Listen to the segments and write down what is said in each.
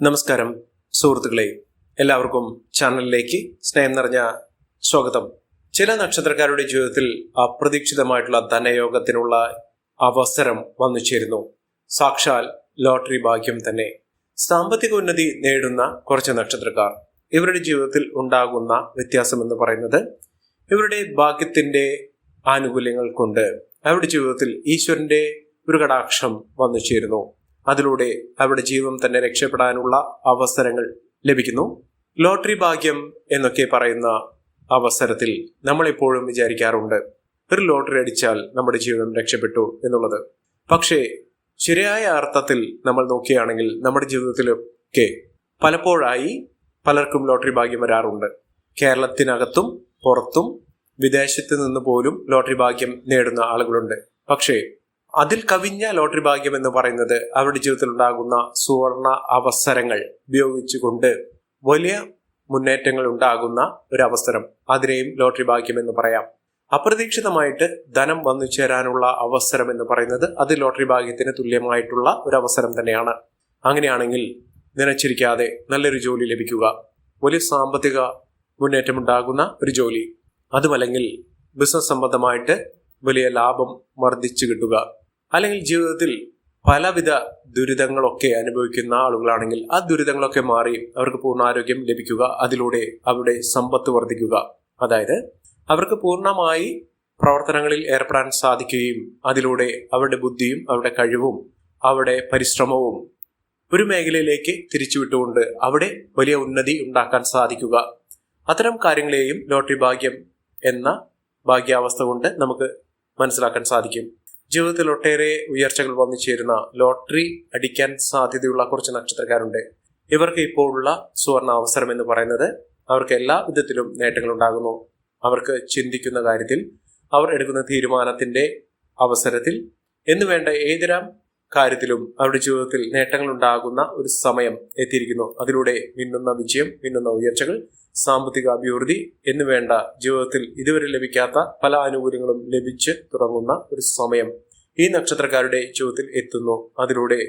നമസ്കാരം സുഹൃത്തുക്കളെ. എല്ലാവർക്കും ചാനലിലേക്ക് സ്നേഹം നിറഞ്ഞ സ്വാഗതം. ചില നക്ഷത്രക്കാരുടെ ജീവിതത്തിൽ അപ്രതീക്ഷിതമായിട്ടുള്ള ധനയോഗത്തിനുള്ള അവസരം വന്നു ചേരുന്നു. സാക്ഷാൽ ലോട്ടറി ഭാഗ്യം തന്നെ. സാമ്പത്തിക ഉന്നതി നേടുന്ന കുറച്ച് നക്ഷത്രക്കാർ. ഇവരുടെ ജീവിതത്തിൽ ഉണ്ടാകുന്ന വ്യത്യാസം എന്ന് പറയുന്നത് ഇവരുടെ ഭാഗ്യത്തിന്റെ ആനുകൂല്യങ്ങൾ കൊണ്ട് അവരുടെ ജീവിതത്തിൽ ഈശ്വരന്റെ ഒരു കടാക്ഷം വന്നു ചേരുന്നു. അതിലൂടെ അവരുടെ ജീവൻ തന്നെ രക്ഷപ്പെടാനുള്ള അവസരങ്ങൾ ലഭിക്കുന്നു. ലോട്ടറി ഭാഗ്യം എന്നൊക്കെ പറയുന്ന അവസരത്തിൽ നമ്മൾ എപ്പോഴും വിചാരിക്കാറുണ്ട് ഒരു ലോട്ടറി അടിച്ചാൽ നമ്മുടെ ജീവിതം രക്ഷപ്പെട്ടു എന്നുള്ളത്. പക്ഷേ ശരിയായ അർത്ഥത്തിൽ നമ്മൾ നോക്കുകയാണെങ്കിൽ നമ്മുടെ ജീവിതത്തിലൊക്കെ പലപ്പോഴായി പലർക്കും ലോട്ടറി ഭാഗ്യം വരാറുണ്ട്. കേരളത്തിനകത്തും പുറത്തും വിദേശത്ത് നിന്ന് പോലും ലോട്ടറി ഭാഗ്യം നേടുന്ന ആളുകളുണ്ട്. പക്ഷേ അതിൽ കവിഞ്ഞ ലോട്ടറി ഭാഗ്യം എന്ന് പറയുന്നത് അവരുടെ ജീവിതത്തിൽ ഉണ്ടാകുന്ന സുവർണ അവസരങ്ങൾ ഉപയോഗിച്ചുകൊണ്ട് വലിയ മുന്നേറ്റങ്ങൾ ഉണ്ടാകുന്ന ഒരു അവസരം. അതിനെയും ലോട്ടറി ഭാഗ്യം എന്ന് പറയാം. അപ്രതീക്ഷിതമായിട്ട് ധനം വന്നു ചേരാനുള്ള അവസരം എന്ന് പറയുന്നത് അത് ലോട്ടറി ഭാഗ്യത്തിന് തുല്യമായിട്ടുള്ള ഒരു അവസരം തന്നെയാണ്. അങ്ങനെയാണെങ്കിൽ നനച്ചിരിക്കാതെ നല്ലൊരു ജോലി ലഭിക്കുക. വലിയ സാമ്പത്തിക മുന്നേറ്റമുണ്ടാകുന്ന ഒരു ജോലി. അതുമല്ലെങ്കിൽ ബിസിനസ് സംബന്ധമായിട്ട് വലിയ ലാഭം വർദ്ധിച്ചു കിട്ടുക. അല്ലെങ്കിൽ ജീവിതത്തിൽ പലവിധ ദുരിതങ്ങളൊക്കെ അനുഭവിക്കുന്ന ആളുകളാണെങ്കിൽ ആ ദുരിതങ്ങളൊക്കെ മാറി അവർക്ക് പൂർണ ആരോഗ്യം ലഭിക്കുക അതിലൂടെ അവരുടെ സമ്പത്ത് വർദ്ധിക്കുക. അതായത് അവർക്ക് പൂർണമായി പ്രവർത്തനങ്ങളിൽ ഏർപ്പെടാൻ സാധിക്കുകയും അതിലൂടെ അവരുടെ ബുദ്ധിയും അവരുടെ കഴിവും അവരുടെ പരിശ്രമവും ഒരു മേഖലയിലേക്ക് തിരിച്ചുവിട്ടുകൊണ്ട് അവിടെ വലിയ ഉന്നതി ഉണ്ടാക്കാൻ സാധിക്കുക. അത്തരം കാര്യങ്ങളെയും ലോട്ടറി ഭാഗ്യം എന്ന ഭാഗ്യാവസ്ഥ കൊണ്ട് നമുക്ക് മനസ്സിലാക്കാൻ സാധിക്കും. ജീവിതത്തിൽ ഒട്ടേറെ ഉയർച്ചകൾ വന്നു ചേരുന്ന ലോട്ടറി അടിക്കാൻ സാധ്യതയുള്ള കുറച്ച് നക്ഷത്രക്കാരുണ്ട്. ഇവർക്ക് ഇപ്പോഴുള്ള സുവർണ അവസരം എന്ന് പറയുന്നത് അവർക്ക് എല്ലാ വിധത്തിലും നേട്ടങ്ങൾ ഉണ്ടാകുന്നു. അവർക്ക് ചിന്തിക്കുന്ന കാര്യത്തിൽ അവർ എടുക്കുന്ന തീരുമാനത്തിന്റെ അവസരത്തിൽ എന്ന് വേണ്ട ഏതൊരാം കാര്യത്തിലും അവരുടെ ജീവിതത്തിൽ നേട്ടങ്ങൾ ഉണ്ടാകുന്ന ഒരു സമയം എത്തിയിരിക്കുന്നു. അതിലൂടെ മിന്നുന്ന വിജയം മിന്നുന്ന ഉയർച്ചകൾ സാമ്പത്തിക അഭിവൃദ്ധി എന്നുവേണ്ട ജീവിതത്തിൽ ഇതുവരെ ലഭിക്കാത്ത പല ആനുകൂല്യങ്ങളും ലഭിച്ച് തുടങ്ങുന്ന ഒരു സമയം ഈ നക്ഷത്രക്കാരുടെ ജീവിതത്തിൽ എത്തുന്നു. അതിലൂടെ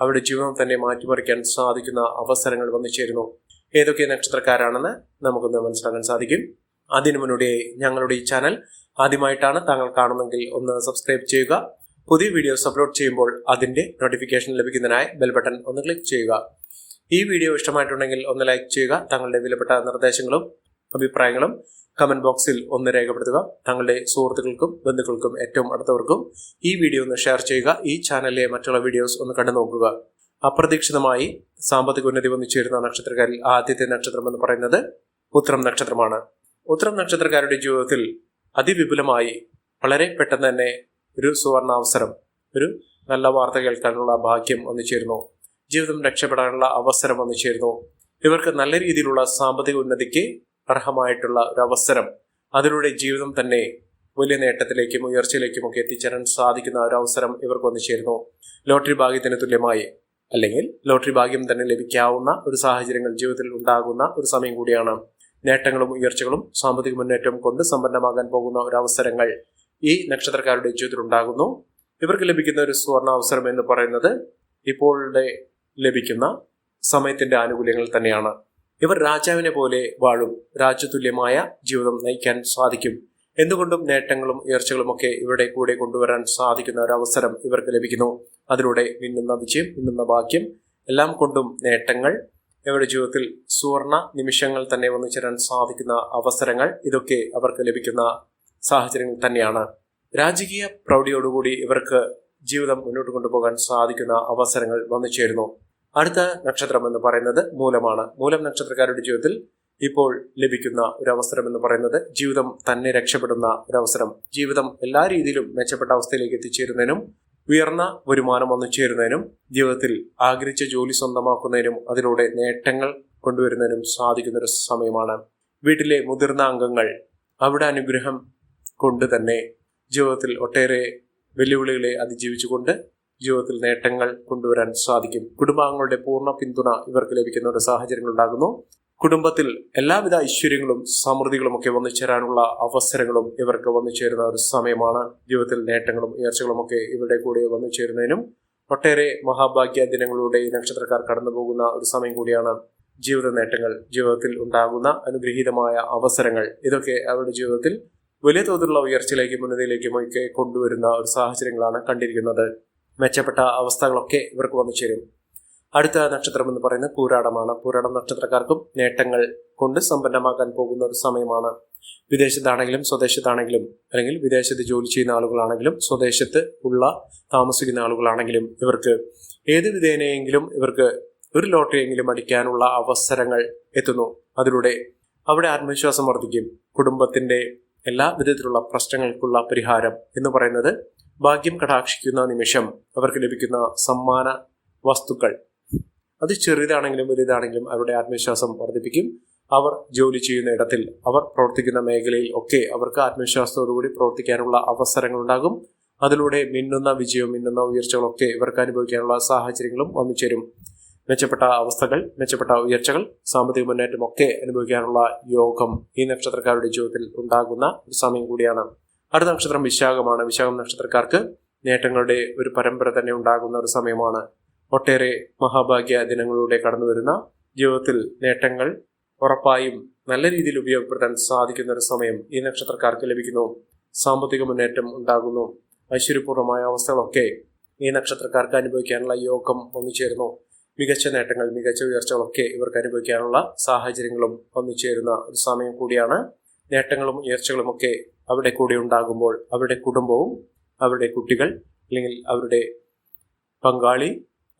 അവരുടെ ജീവിതം തന്നെ മാറ്റിമറിക്കാൻ സാധിക്കുന്ന അവസരങ്ങൾ വന്നു ചേരുന്നു. ഏതൊക്കെ നക്ഷത്രക്കാരാണെന്ന് നമുക്കൊന്ന് മനസ്സിലാക്കാൻ സാധിക്കും. അതിനു മുന്നോടിയായി ഞങ്ങളുടെ ഈ ചാനൽ ആദ്യമായിട്ടാണ് താങ്കൾ കാണുന്നെങ്കിൽ ഒന്ന് സബ്സ്ക്രൈബ് ചെയ്യുക. പുതിയ വീഡിയോസ് അപ്ലോഡ് ചെയ്യുമ്പോൾ അതിന്റെ നോട്ടിഫിക്കേഷൻ ലഭിക്കുന്നതിനായി ബെൽ ബട്ടൺ ഒന്ന് ക്ലിക്ക് ചെയ്യുക. ഈ വീഡിയോ ഇഷ്ടമായിട്ടുണ്ടെങ്കിൽ ഒന്ന് ലൈക്ക് ചെയ്യുക. തങ്ങളുടെ വിലപ്പെട്ട നിർദ്ദേശങ്ങളും അഭിപ്രായങ്ങളും കമന്റ് ബോക്സിൽ ഒന്ന് രേഖപ്പെടുത്തുക. തങ്ങളുടെ സുഹൃത്തുക്കൾക്കും ബന്ധുക്കൾക്കും ഏറ്റവും അടുത്തവർക്കും ഈ വീഡിയോ ഒന്ന് ഷെയർ ചെയ്യുക. ഈ ചാനലിലെ മറ്റുള്ള വീഡിയോസ് ഒന്ന് കണ്ടു നോക്കുക. അപ്രതീക്ഷിതമായി സാമ്പത്തിക ഉന്നതി വന്നു ചേരുന്ന നക്ഷത്രക്കാരിൽ ആദ്യത്തെ നക്ഷത്രം എന്ന് പറയുന്നത് ഉത്തരം നക്ഷത്രമാണ്. ഉത്തരം നക്ഷത്രക്കാരുടെ ജീവിതത്തിൽ അതിവിപുലമായി വളരെ പെട്ടെന്ന് തന്നെ ഒരു സുവർണാവസരം ഒരു നല്ല വാർത്ത കേൾക്കാനുള്ള ഭാഗ്യം വന്നു ചേരുന്നു ജീവിതം രക്ഷപ്പെടാനുള്ള അവസരം വന്നു ചേരുന്നു ഇവർക്ക് നല്ല രീതിയിലുള്ള സാമ്പത്തിക ഉന്നതിക്ക് അർഹമായിട്ടുള്ള ഒരു അവസരം. അതിലൂടെ ജീവിതം തന്നെ വലിയ നേട്ടത്തിലേക്കും ഉയർച്ചയിലേക്കും ഒക്കെ എത്തിച്ചേരാൻ സാധിക്കുന്ന ഒരു അവസരം ഇവർക്ക് വന്നു ചേരുന്നു ലോട്ടറി ഭാഗ്യത്തിന് തുല്യമായി അല്ലെങ്കിൽ ലോട്ടറി ഭാഗ്യം തന്നെ ലഭിക്കാവുന്ന ഒരു സാഹചര്യങ്ങൾ ജീവിതത്തിൽ ഉണ്ടാകുന്ന ഒരു സമയം കൂടിയാണ്. നേട്ടങ്ങളും ഉയർച്ചകളും സാമ്പത്തിക മുന്നേറ്റവും കൊണ്ട് സമ്പന്നമാകാൻ പോകുന്ന ഒരു അവസരങ്ങൾ. ഈ നക്ഷത്രക്കാരുടെ ജീവിതത്തിൽ ഉണ്ടാകുന്നു. ഇവർക്ക് ലഭിക്കുന്ന ഒരു സുവർണ അവസരം എന്ന് പറയുന്നത് ഇപ്പോഴുടെ ലഭിക്കുന്ന സമയത്തിന്റെ ആനുകൂല്യങ്ങൾ തന്നെയാണ്. ഇവർ രാജാവിനെ പോലെ വാഴും. രാജ്യതുല്യമായ ജീവിതം നയിക്കാൻ സാധിക്കും. എന്തുകൊണ്ടും നേട്ടങ്ങളും ഉയർച്ചകളും ഒക്കെ ഇവരുടെ കൂടെ കൊണ്ടുവരാൻ സാധിക്കുന്ന ഒരു അവസരം ഇവർക്ക് ലഭിക്കുന്നു. അതിലൂടെ മിന്നുന്ന വിജയം മിന്നുന്ന ഭാഗ്യം എല്ലാം കൊണ്ടും നേട്ടങ്ങൾ ഇവരുടെ ജീവിതത്തിൽ സുവർണ നിമിഷങ്ങൾ തന്നെ വന്നു ചേരാൻ സാധിക്കുന്ന അവസരങ്ങൾ ഇതൊക്കെ അവർക്ക് ലഭിക്കുന്ന സാഹചര്യങ്ങൾ തന്നെയാണ്. രാജകീയ പ്രൗഢിയോടുകൂടി ഇവർക്ക് ജീവിതം മുന്നോട്ട് കൊണ്ടുപോകാൻ സാധിക്കുന്ന അവസരങ്ങൾ വന്നു ചേരുന്നു. അടുത്ത നക്ഷത്രം എന്ന് പറയുന്നത് മൂലമാണ്. മൂലം നക്ഷത്രക്കാരുടെ ജീവിതത്തിൽ ഇപ്പോൾ ലഭിക്കുന്ന ഒരു അവസരം എന്ന് പറയുന്നത് ജീവിതം തന്നെ രക്ഷപ്പെടുന്ന ഒരു അവസരം. ജീവിതം എല്ലാ രീതിയിലും മെച്ചപ്പെട്ട അവസ്ഥയിലേക്ക് എത്തിച്ചേരുന്നതിനും ഉയർന്ന വരുമാനം വന്നു ചേരുന്നതിനും ജീവിതത്തിൽ ആഗ്രഹിച്ച ജോലി സ്വന്തമാക്കുന്നതിനും അതിലൂടെ നേട്ടങ്ങൾ കൊണ്ടുവരുന്നതിനും സാധിക്കുന്ന ഒരു സമയമാണ്. വീട്ടിലെ മുതിർന്ന അംഗങ്ങൾ അവിടെ അനുഗ്രഹം കൊണ്ട് തന്നെ ജീവിതത്തിൽ ഒട്ടേറെ വെല്ലുവിളികളെ അതിജീവിച്ചുകൊണ്ട് ജീവിതത്തിൽ നേട്ടങ്ങൾ കൊണ്ടുവരാൻ സാധിക്കും. കുടുംബാംഗങ്ങളുടെ പൂർണ പിന്തുണ ഇവർക്ക് ലഭിക്കുന്ന ഒരു സാഹചര്യങ്ങൾ ഉണ്ടാകുന്നു. കുടുംബത്തിൽ എല്ലാവിധ ഐശ്വര്യങ്ങളും സമൃദ്ധികളും ഒക്കെ വന്നു ചേരാനുള്ള അവസരങ്ങളും ഇവർക്ക് വന്നു ചേരുന്ന ഒരു സമയമാണ്. ജീവിതത്തിൽ നേട്ടങ്ങളും ഉയർച്ചകളും ഒക്കെ ഇവരുടെ കൂടെ വന്നു ചേരുന്നതിനും ഒട്ടേറെ മഹാഭാഗ്യ ദിനങ്ങളിലൂടെ നക്ഷത്രക്കാർ കടന്നു പോകുന്ന ഒരു സമയം കൂടിയാണ് ജീവിത നേട്ടങ്ങൾ ജീവിതത്തിൽ ഉണ്ടാകുന്ന അനുഗ്രഹീതമായ അവസരങ്ങൾ. ഇതൊക്കെ അവരുടെ ജീവിതത്തിൽ വലിയ തോതിലുള്ള ഉയർച്ചയിലേക്കും ഉന്നതിയിലേക്കും ഒക്കെ കൊണ്ടുവരുന്ന ഒരു സാഹചര്യങ്ങളാണ് കണ്ടിരിക്കുന്നത്. മെച്ചപ്പെട്ട അവസ്ഥകളൊക്കെ ഇവർക്ക് വന്നു ചേരും. അടുത്ത നക്ഷത്രം എന്ന് പറയുന്നത് പൂരാടമാണ്. പൂരാടം നക്ഷത്രക്കാർക്കും നേട്ടങ്ങൾ കൊണ്ട് സമ്പന്നമാക്കാൻ പോകുന്ന ഒരു സമയമാണ്. വിദേശത്താണെങ്കിലും സ്വദേശത്താണെങ്കിലും അല്ലെങ്കിൽ വിദേശത്ത് ജോലി ചെയ്യുന്ന ആളുകളാണെങ്കിലും സ്വദേശത്ത് ഉള്ള താമസിക്കുന്ന ആളുകളാണെങ്കിലും ഇവർക്ക് ഏത് വിധേനയെങ്കിലും ഇവർക്ക് ഒരു ലോട്ടറിയെങ്കിലും അടിക്കാനുള്ള അവസരങ്ങൾ എത്തുന്നു. അതിലൂടെ അവിടെ ആത്മവിശ്വാസം വർദ്ധിക്കും. കുടുംബത്തിന്റെ എല്ലാ വിധത്തിലുള്ള പ്രശ്നങ്ങൾക്കുള്ള പരിഹാരം എന്ന് പറയുന്നത് ഭാഗ്യം കടാക്ഷിക്കുന്ന നിമിഷം അവർക്ക് ലഭിക്കുന്ന സമ്മാന വസ്തുക്കൾ. അത് ചെറുതാണെങ്കിലും വലുതാണെങ്കിലും അവരുടെ ആത്മവിശ്വാസം വർദ്ധിപ്പിക്കും. അവർ ജോലി ചെയ്യുന്ന ഇടത്തിൽ അവർ പ്രവർത്തിക്കുന്ന മേഖലയിൽ ഒക്കെ അവർക്ക് ആത്മവിശ്വാസത്തോടുകൂടി പ്രവർത്തിക്കാനുള്ള അവസരങ്ങൾ ഉണ്ടാകും അതിലൂടെ മിന്നുന്ന വിജയവും മിന്നുന്ന ഉയർച്ചകളൊക്കെ ഇവർക്ക് അനുഭവിക്കാനുള്ള സാഹചര്യങ്ങളും വന്നു ചേരും മെച്ചപ്പെട്ട അവസ്ഥകൾ മെച്ചപ്പെട്ട ഉയർച്ചകൾ സാമ്പത്തിക മുന്നേറ്റം ഒക്കെ അനുഭവിക്കാനുള്ള യോഗം ഈ നക്ഷത്രക്കാരുടെ ജീവിതത്തിൽ ഉണ്ടാകുന്ന ഒരു സമയം കൂടിയാണ്. അടുത്ത നക്ഷത്രം വിശാഖമാണ്. വിശാഖം നക്ഷത്രക്കാർക്ക് നേട്ടങ്ങളുടെ ഒരു പരമ്പര തന്നെ ഉണ്ടാകുന്ന ഒരു സമയമാണ്. ഒട്ടേറെ മഹാഭാഗ്യ ദിനങ്ങളിലൂടെ കടന്നു വരുന്ന ജീവിതത്തിൽ നേട്ടങ്ങൾ ഉറപ്പായും നല്ല രീതിയിൽ ഉപയോഗപ്പെടുത്താൻ സാധിക്കുന്ന ഒരു സമയം ഈ നക്ഷത്രക്കാർക്ക് ലഭിക്കുന്നു. സാമ്പത്തിക മുന്നേറ്റം ഉണ്ടാകുന്നു. ഐശ്വര്യപൂർണമായ അവസ്ഥകളൊക്കെ ഈ നക്ഷത്രക്കാർക്ക് അനുഭവിക്കാനുള്ള യോഗം ഒന്നുചേരുന്നു മികച്ച നേട്ടങ്ങൾ മികച്ച ഉയർച്ചകളൊക്കെ ഇവർക്ക് അനുഭവിക്കാനുള്ള സാഹചര്യങ്ങളും ഒന്നുചേരുന്ന ഒരു സമയം കൂടിയാണ്. നേട്ടങ്ങളും ഉയർച്ചകളും ഒക്കെ അവിടെ കൂടി ഉണ്ടാകുമ്പോൾ അവരുടെ കുടുംബവും അവരുടെ കുട്ടികൾ അല്ലെങ്കിൽ അവരുടെ പങ്കാളി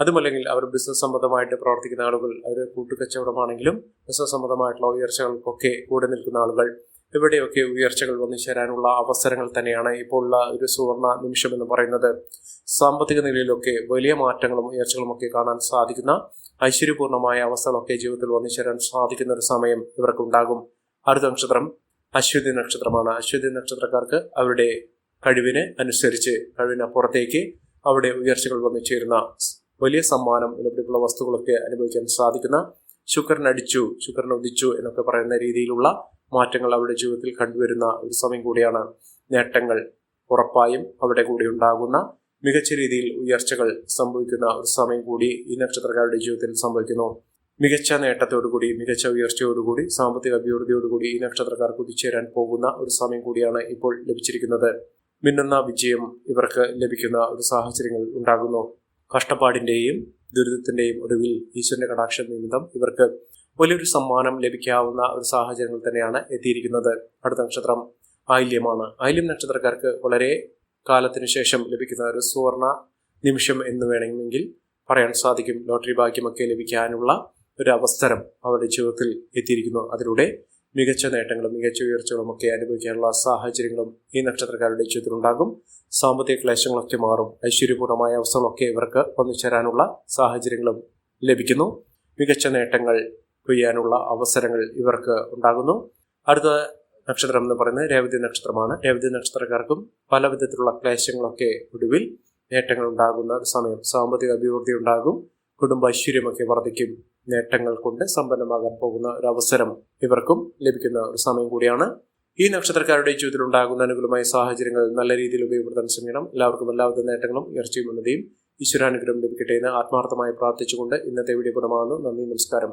അതുമല്ലെങ്കിൽ അവർ ബിസിനസ് സംബന്ധമായിട്ട് പ്രവർത്തിക്കുന്ന ആളുകൾ അവർ കൂട്ടുകച്ചവടമാണെങ്കിലും ബിസിനസ് സംബന്ധമായിട്ടുള്ള ഉയർച്ചകൾക്കൊക്കെ കൂടെ നിൽക്കുന്ന ആളുകൾ ഇവിടെയൊക്കെ ഉയർച്ചകൾ വന്നു ചേരാനുള്ള അവസരങ്ങൾ തന്നെയാണ് ഇപ്പോൾ ഉള്ള ഒരു സുവർണ നിമിഷം എന്ന് പറയുന്നത്. സാമ്പത്തിക നിലയിലൊക്കെ വലിയ മാറ്റങ്ങളും ഉയർച്ചകളും ഒക്കെ കാണാൻ സാധിക്കുന്ന ഐശ്വര്യപൂർണമായ അവസ്ഥകളൊക്കെ ജീവിതത്തിൽ വന്നു ചേരാൻ സാധിക്കുന്ന ഒരു സമയം ഇവർക്കുണ്ടാകും. അടുത്ത നക്ഷത്രം അശ്വതി നക്ഷത്രമാണ്. അശ്വതി നക്ഷത്രക്കാർക്ക് അവരുടെ കഴിവിന് അനുസരിച്ച് കഴിവിനപ്പുറത്തേക്ക് അവിടെ ഉയർച്ചകൾ വന്നു ചേരുന്ന വലിയ സമ്മാനം ഇതുപോലെയുള്ള വസ്തുക്കളൊക്കെ അനുഭവിക്കാൻ സാധിക്കുന്ന ശുക്രൻ അടിച്ചു ശുക്രൻ ഉദിച്ചു എന്നൊക്കെ പറയുന്ന രീതിയിലുള്ള മാറ്റങ്ങൾ അവരുടെ ജീവിതത്തിൽ കണ്ടുവരുന്ന ഒരു സമയം കൂടിയാണ് നേട്ടങ്ങൾ. ഉറപ്പായും അവിടെ കൂടി ഉണ്ടാകുന്ന മികച്ച രീതിയിൽ ഉയർച്ചകൾ സംഭവിക്കുന്ന ഒരു സമയം കൂടി ഈ നക്ഷത്രക്കാരുടെ ജീവിതത്തിൽ സംഭവിക്കുന്നു. മികച്ച നേട്ടത്തോടുകൂടി മികച്ച ഉയർച്ചയോടുകൂടി സാമ്പത്തിക അഭിവൃദ്ധിയോടുകൂടി ഈ നക്ഷത്രക്കാർ കുതിച്ചേരാൻ പോകുന്ന ഒരു സമയം കൂടിയാണ് ഇപ്പോൾ ലഭിച്ചിരിക്കുന്നത്. മിന്നുന്ന വിജയം ഇവർക്ക് ലഭിക്കുന്ന ഒരു സാഹചര്യങ്ങൾ ഉണ്ടാകുന്നു. കഷ്ടപ്പാടിന്റെയും ദുരിതത്തിന്റെയും ഒടുവിൽ ഈശ്വരന്റെ കടാക്ഷ നിമിത്തം ഇവർക്ക് വലിയൊരു സമ്മാനം ലഭിക്കാവുന്ന ഒരു സാഹചര്യങ്ങൾ തന്നെയാണ് എത്തിയിരിക്കുന്നത്. അടുത്ത നക്ഷത്രം ആയില്യമാണ്. ആയില്യം നക്ഷത്രക്കാർക്ക് വളരെ കാലത്തിനു ശേഷം ലഭിക്കുന്ന ഒരു സുവർണ നിമിഷം എന്ന് വേണമെങ്കിൽ പറയാൻ സാധിക്കും. ലോട്ടറി ഭാഗ്യമൊക്കെ ലഭിക്കാനുള്ള ഒരു അവസരം അവരുടെ ജീവിതത്തിൽ എത്തിയിരിക്കുന്നു. അതിലൂടെ മികച്ച നേട്ടങ്ങളും മികച്ച ഉയർച്ചകളും ഒക്കെ അനുഭവിക്കാനുള്ള സാഹചര്യങ്ങളും ഈ നക്ഷത്രക്കാരുടെ ജീവിതത്തിൽ ഉണ്ടാകും. സാമ്പത്തിക ക്ലേശങ്ങളൊക്കെ മാറും. ഐശ്വര്യപൂർണമായ അവസരങ്ങളൊക്കെ ഇവർക്ക് വന്നു ചേരാനുള്ള സാഹചര്യങ്ങളും ലഭിക്കുന്നു. മികച്ച നേട്ടങ്ങൾ കൊയ്യാനുള്ള അവസരങ്ങൾ ഇവർക്ക് ഉണ്ടാകുന്നു. അടുത്ത നക്ഷത്രം എന്ന് പറയുന്നത് രേവതി നക്ഷത്രമാണ്. രേവതി നക്ഷത്രക്കാർക്കും പല വിധത്തിലുള്ള ക്ലേശങ്ങളൊക്കെ ഒടുവിൽ നേട്ടങ്ങൾ ഉണ്ടാകുന്ന ഒരു സമയം. സാമ്പത്തിക അഭിവൃദ്ധി ഉണ്ടാകും. കുടുംബ ഐശ്വര്യമൊക്കെ വർദ്ധിക്കും. നേട്ടങ്ങൾ കൊണ്ട് സമ്പന്നമാകാൻ പോകുന്ന ഒരു അവസരം ഇവർക്കും ലഭിക്കുന്ന ഒരു സമയം കൂടിയാണ്. ഈ നക്ഷത്രക്കാരുടെ ജീവിതത്തിൽ ഉണ്ടാകുന്ന അനുകൂലമായ സാഹചര്യങ്ങൾ നല്ല രീതിയിൽ ഉപയോഗപ്പെടുത്താൻ ശ്രമിക്കണം. എല്ലാവർക്കും എല്ലാവിധ നേട്ടങ്ങളും ഉയർച്ചയും ഉന്നതിയും ഈശ്വരാനുഗ്രഹം ലഭിക്കട്ടെ എന്ന് ആത്മാർത്ഥമായി പ്രാർത്ഥിച്ചുകൊണ്ട് ഇന്നത്തെ വീഡിയോ പുറമാകുന്നു നന്ദി നമസ്കാരം.